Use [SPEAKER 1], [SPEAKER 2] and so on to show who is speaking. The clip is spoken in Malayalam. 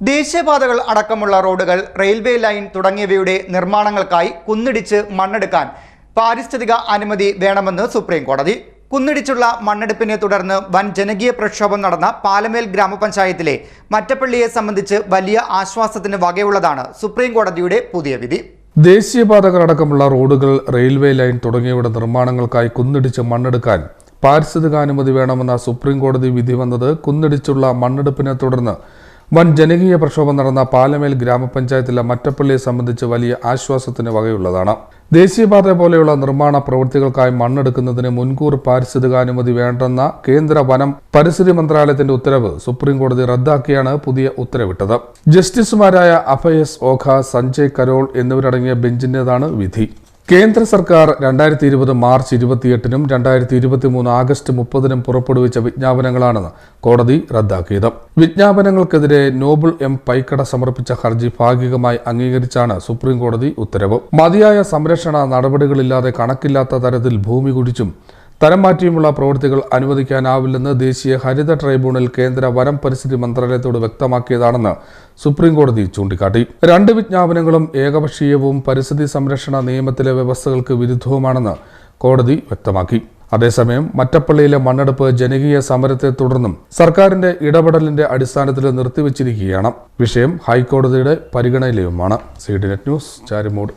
[SPEAKER 1] ദേശീയപാതകൾ അടക്കമുള്ള റോഡുകൾ റെയിൽവേ ലൈൻ തുടങ്ങിയവയുടെ നിർമ്മാണങ്ങൾക്കായി കുന്നിടിച്ച് മണ്ണെടുക്കാൻ പാരിസ്ഥിതിക അനുമതി വേണമെന്ന് സുപ്രീം കോടതി കുന്നിടിച്ചുള്ള മണ്ണെടുപ്പിനെ തുടർന്ന് വൻ ജനകീയ പ്രക്ഷോഭം നടന്ന പാലമേൽ ഗ്രാമപഞ്ചായത്തിലെ മറ്റപ്പള്ളിയെ സംബന്ധിച്ച് വലിയ ആശ്വാസത്തിന് വകയുള്ളതാണ് സുപ്രീം കോടതിയുടെ പുതിയ വിധി.
[SPEAKER 2] ദേശീയപാതകൾ അടക്കമുള്ള റോഡുകൾ റെയിൽവേ ലൈൻ തുടങ്ങിയവയുടെ നിർമ്മാണങ്ങൾക്കായി കുന്നിടിച്ച് മണ്ണെടുക്കാൻ പാരിസ്ഥിതികാനുമതി വേണമെന്ന സുപ്രീം കോടതി വിധി വന്നത് കുന്നിടിച്ചുള്ള മണ്ണെടുപ്പിനെ തുടർന്ന് വൻ ജനകീയ പ്രക്ഷോഭം നടന്ന പാലമേൽ ഗ്രാമപഞ്ചായത്തിലെ മറ്റപ്പള്ളിയെ സംബന്ധിച്ച് വലിയ ആശ്വാസത്തിന് വകയുള്ളതാണ്. ദേശീയപാത പോലെയുള്ള നിർമ്മാണ പ്രവൃത്തികൾക്കായി മണ്ണെടുക്കുന്നതിന് മുൻകൂർ പാരിസ്ഥിതികാനുമതി വേണ്ടെന്ന കേന്ദ്ര വനം പരിസ്ഥിതി മന്ത്രാലയത്തിന്റെ ഉത്തരവ് സുപ്രീം കോടതി റദ്ദാക്കിയാണ് പുതിയ ഉത്തരവിട്ടത്. ജസ്റ്റിസുമാരായ അഭയ് എസ് ഓഖ സഞ്ജയ് കരോൾ എന്നിവരടങ്ങിയ ബെഞ്ചിന്റേതാണ് വിധി. കേന്ദ്ര സർക്കാർ രണ്ടായിരത്തി ഇരുപത് മാർച്ച് ഇരുപത്തിയെട്ടിനും രണ്ടായിരത്തി ഇരുപത്തി മൂന്ന് ആഗസ്റ്റ് മുപ്പതിനും പുറപ്പെടുവിച്ച വിജ്ഞാപനങ്ങളാണെന്ന് കോടതി റദ്ദാക്കിയത്. വിജ്ഞാപനങ്ങൾക്കെതിരെ നോബിൾ എം പൈക്കട സമർപ്പിച്ച ഹർജി ഭാഗികമായി അംഗീകരിച്ചാണ് സുപ്രീം കോടതി ഉത്തരവ്. മതിയായ സംരക്ഷണ നടപടികളില്ലാതെ കണക്കില്ലാത്ത തരത്തിൽ ഭൂമി കുഴിച്ചും തരം മാറ്റിയുമുള്ള പ്രവൃത്തികൾ അനുവദിക്കാനാവില്ലെന്ന് ദേശീയ ഹരിത ട്രൈബ്യൂണൽ കേന്ദ്ര വനം പരിസ്ഥിതി മന്ത്രാലയത്തോട് വ്യക്തമാക്കിയതാണെന്ന് സുപ്രീം കോടതി ചൂണ്ടിക്കാട്ടി. രണ്ട് വിജ്ഞാപനങ്ങളും ഏകപക്ഷീയവും പരിസ്ഥിതി സംരക്ഷണ നിയമത്തിലെ വ്യവസ്ഥകൾക്ക് വിരുദ്ധവുമാണെന്ന് കോടതി വ്യക്തമാക്കി. അതേസമയം മറ്റപ്പള്ളിയിലെ മണ്ണെടുപ്പ് ജനകീയ സമരത്തെ തുടർന്നും സർക്കാരിന്റെ ഇടപെടലിന്റെ അടിസ്ഥാനത്തിൽ നിർത്തിവച്ചിരിക്കുകയാണ്. വിഷയം ഹൈക്കോടതിയുടെ പരിഗണനയിലുമാണ്. C D net news Charummoodu.